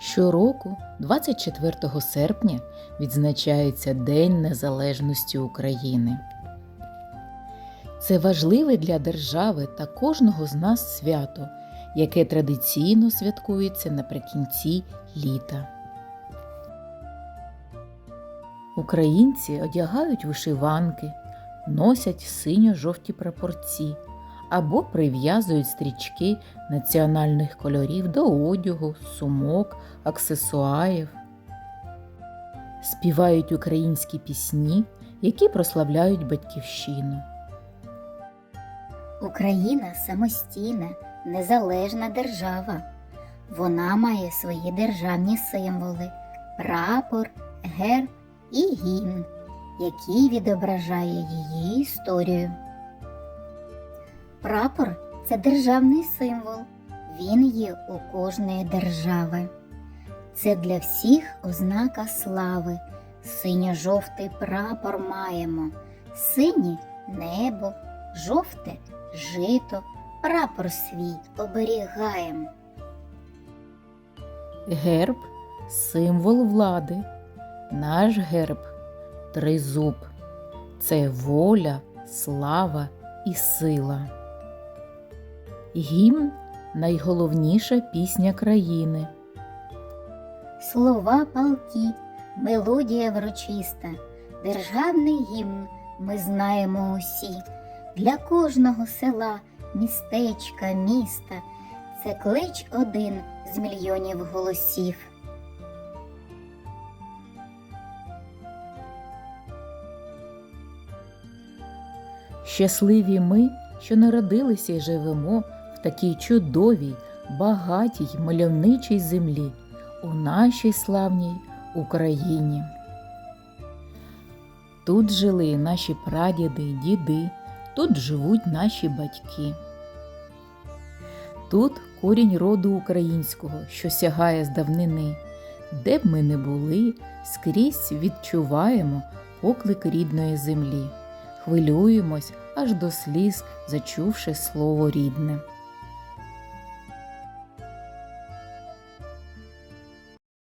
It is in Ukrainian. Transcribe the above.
Щороку, 24 серпня, відзначається День Незалежності України. Це важливе для держави та кожного з нас свято, яке традиційно святкується наприкінці літа. Українці одягають вишиванки, носять синьо-жовті прапорці або прив'язують стрічки національних кольорів до одягу, сумок, аксесуарів. Співають українські пісні, які прославляють батьківщину. Україна самостійна, незалежна держава. Вона має свої державні символи прапор, герб і гімн, який відображає її історію. Прапор це державний символ. Він є у кожної держави. Це для всіх ознака слави. Синьо-жовтий прапор маємо, синє небо, жовте жито, прапор свій оберігаємо. Герб символ влади. Наш герб тризуб. Це воля, слава і сила. Гімн найголовніша пісня країни. Слова палки, мелодія врочиста, державний гімн ми знаємо усі. Для кожного села, містечка, міста це клич один з мільйонів голосів. Щасливі ми, що народилися і живемо такій чудовій, багатій мальовничій землі, у нашій славній Україні. Тут жили наші прадіди діди, тут живуть наші батьки. Тут корінь роду українського, що сягає з давнини. Де б ми не були, скрізь відчуваємо поклик рідної землі хвилюємось аж до сліз, зачувши слово рідне.